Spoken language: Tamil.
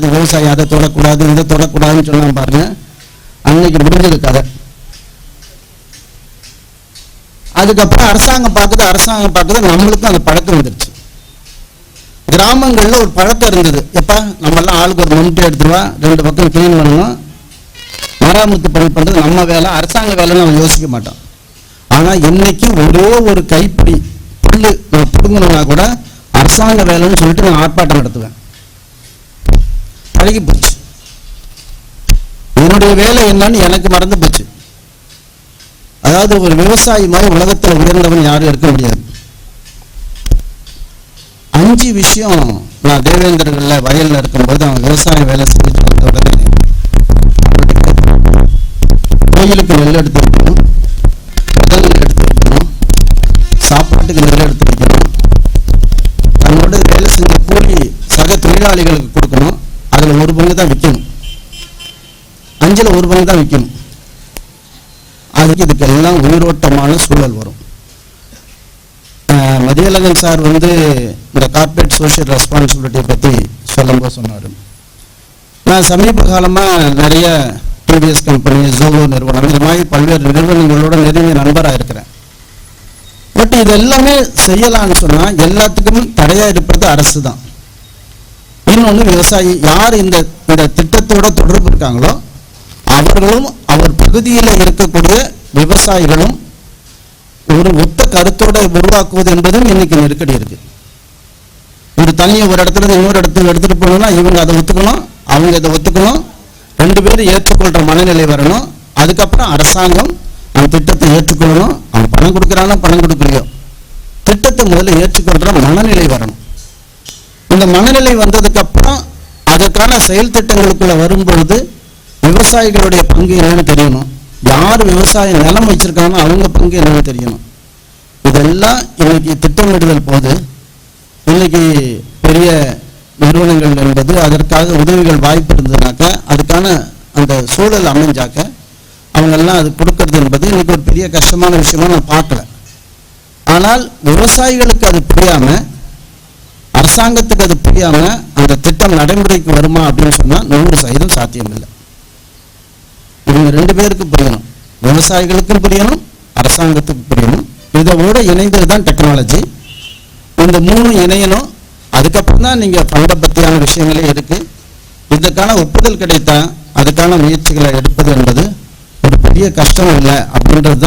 அது விவசாயி அதை தொடக்கூடாது இதை தொடக்கூடாதுன்னு சொன்னா பாருங்க. அன்னைக்கு முடிஞ்சது கதை. அதுக்கப்புறம் அரசாங்கம் பார்க்குது அரசாங்கம் பார்க்குது நம்மளுக்கும் அந்த பழக்கம் வந்துருச்சு. கிராமங்கள்ல ஒரு பழக்கம் இருந்தது. எப்பா நம்ம எல்லாம் ஆளுக்கு ஒரு மம்முட்டி எடுத்துருவா ரெண்டு பக்கம் க்ளீன் பண்ணணும். மராமத்து பணி பண்ணுறது நம்ம வேலை அரசாங்க வேலைன்னு நம்ம யோசிக்க மாட்டோம் ஆனா இன்னைக்கு ஒரே ஒரு கைப்பிடி புல்லு நான் பிடுங்கணும்னா கூட அரசாங்க வேலைன்னு சொல்லிட்டு நான் ஆர்ப்பாட்டம் நடத்துவேன். பழகி போச்சு என்னுடைய வேலை என்னன்னு எனக்கு மறந்து போச்சு. அதாவது ஒரு விவசாயி மாதிரி உலகத்தில் உயர்ந்தவன் யாரும் இருக்க முடியாது. அஞ்சு விஷயம் நான் தேவேந்திரர்களில் வயலில் இருக்கும்போது அவன் விவசாய வேலை செஞ்சுட்டு வந்த உடனே கோயிலுக்கு நெல் எடுத்து வைக்கணும் எடுத்து வைக்கணும் சாப்பாட்டுக்கு நெல் எடுத்து வைக்கணும் தன்னோட வேலை செஞ்ச கூலி சக தொழிலாளிகளுக்கு கொடுக்கணும். அதில் ஒரு பங்கு தான் விற்கணும் அஞ்சில் ஒரு பங்கு தான் விற்கணும் அதுக்கு இதுக்கெல்லாம் உயிரோட்டமான சூழல் வரும். மதியழகன் சார் வந்து இந்த கார்ப்பரேட் சோஷியல் ரெஸ்பான்சிபிலிட்டியை பற்றி சொல்லும்போது சொன்னார். நான் சமீப காலமாக நிறைய டிவிஎஸ் கம்பெனி ஜோகோ நிறுவனம் இந்த மாதிரி பல்வேறு நிறுவனங்களோட நெருங்கிய நண்பராக இருக்கிறேன். பட் இது எல்லாமே செய்யலாம்னு சொன்னால் எல்லாத்துக்கும் தடையாக இருப்பது அரசு தான் இன்னொன்று விவசாயி யார் இந்த இந்த திட்டத்தோட தொடர்பு இருக்காங்களோ அவர்களும் அவர் பகுதியில் இருக்கக்கூடிய விவசாயிகளும் ஒரு ஒத்த கருத்தோட உருவாக்குவது என்பதும் இன்னைக்கு நெருக்கடி இருக்கு. ஒரு தண்ணியை ஒரு இடத்துல இன்னொரு இடத்துக்கு எடுத்துட்டு போகணும்னா இவங்க அதை ஒத்துக்கணும் அவங்க இதை ஒத்துக்கணும் ரெண்டு பேரும் ஏற்றுக்கொள்ற மனநிலை வரணும் அதுக்கப்புறம் அரசாங்கம் அந்த திட்டத்தை ஏற்றுக்கொள்ளணும் அவன் பணம் கொடுக்குறானோ பணம் கொடுக்கலையோ. திட்டத்தை முதல்ல ஏற்றுக்கொள்ற மனநிலை வரணும். இந்த மனநிலை வந்ததுக்கு அப்புறம் அதற்கான செயல் திட்டங்களுக்குள்ள வரும்போது விவசாயிகளுடைய பங்கு என்னன்னு தெரியணும். யார் விவசாய நிலம் வச்சிருக்காங்களோ அவங்க பங்கு என்னன்னு தெரியணும். இதெல்லாம் இன்னைக்கு திட்டமிடுதல் போது இன்னைக்கு பெரிய நிறுவனங்கள் என்பது அதற்காக உதவிகள் வாய்ப்பு இருந்ததுனாக்க அதுக்கான அந்த சூழல் அமைஞ்சாக்க அவங்கெல்லாம் அது கொடுக்கறது என்பது இன்னைக்கு ஒரு பெரிய கஷ்டமான விஷயமா நான் பார்க்கல. ஆனால் விவசாயிகளுக்கு அது புரியாமல் அரசாங்கத்துக்கு அது புரியாம அந்த திட்டம் நடைமுறைக்கு வருமா அப்படின்னு சொன்னா நூறு சதவீதம் சாத்தியம் இல்லை இவங்க ரெண்டு பேருக்கும் புரியணும். விவசாயிகளுக்கும் புரியணும் அரசாங்கத்துக்கு புரியணும். இதோட இணைந்தது தான் டெக்னாலஜி இந்த மூணு இணையணும். அதுக்கப்புறம் தான் நீங்க ஃபண்டை பத்தியான விஷயங்களே இருக்கு. இதுக்கான ஒப்புதல் கிடைத்தா அதுக்கான முயற்சிகளை எடுப்பது என்பது ஒரு பெரிய கஷ்டம் இல்லை அப்படின்றது தான்